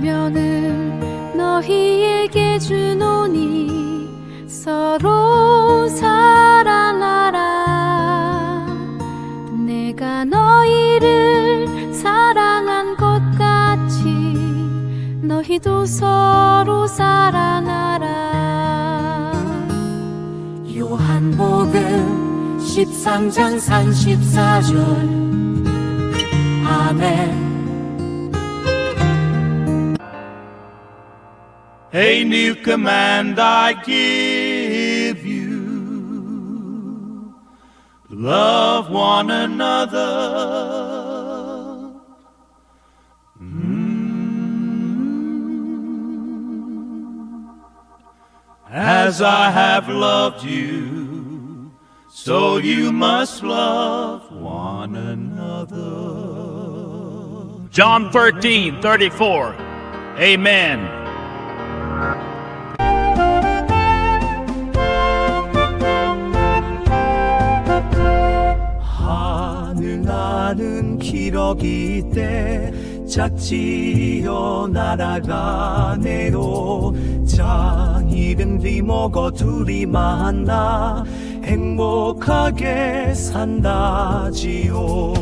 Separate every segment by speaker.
Speaker 1: 말면은 너희에게 주노니 서로 사랑하라. 내가 너희를 사랑한 것 같이 너희도 서로 사랑하라.
Speaker 2: 요한복음 13장 34절
Speaker 3: A new command I give you love one another. Mm. As I have loved you, so you must love one another.
Speaker 4: John 13, 34. Amen.
Speaker 5: 기러기 때 짝지어 날아가네요 장 이름 뒤먹어 둘이 만나 행복하게 산다지요.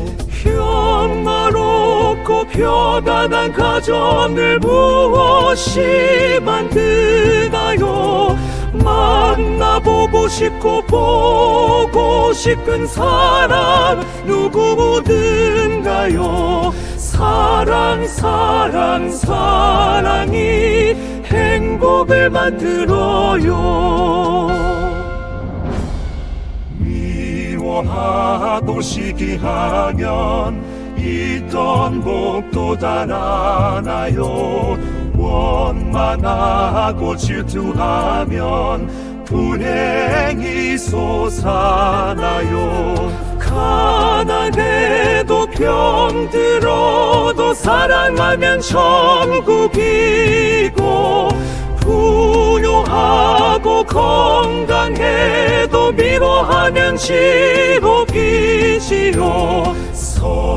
Speaker 5: 평화롭고 편안한 가정을 무엇이 만드나요? 만나보고 싶고 보고 싶은 사람 누구든가요? 사랑 사랑 사랑이 행복을 만들어요. 미워하고 시기하면 있던 복도 달아나요? 원망하고 질투하면 불행이 솟아나요. 가난해도 병들어도 사랑하면 천국이고 부유하고 건강해도 미워하면 지옥이지요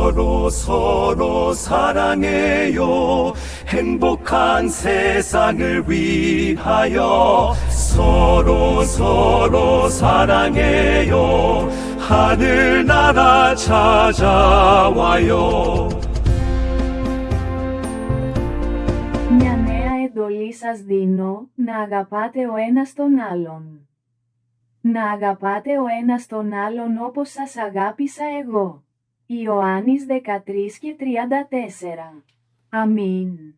Speaker 5: 서로 서로 사랑해요 행복한 세상을 위하여 서로 서로 사랑해요 하늘나라 찾아와요
Speaker 6: Μια νέα εντολή σας δίνω, να αγαπάτε ο ένας τον άλλον. Να αγαπάτε ο ένας τον άλλον όπως σας αγάπησα εγώ. Ιωάννης 13 και 34. Αμήν.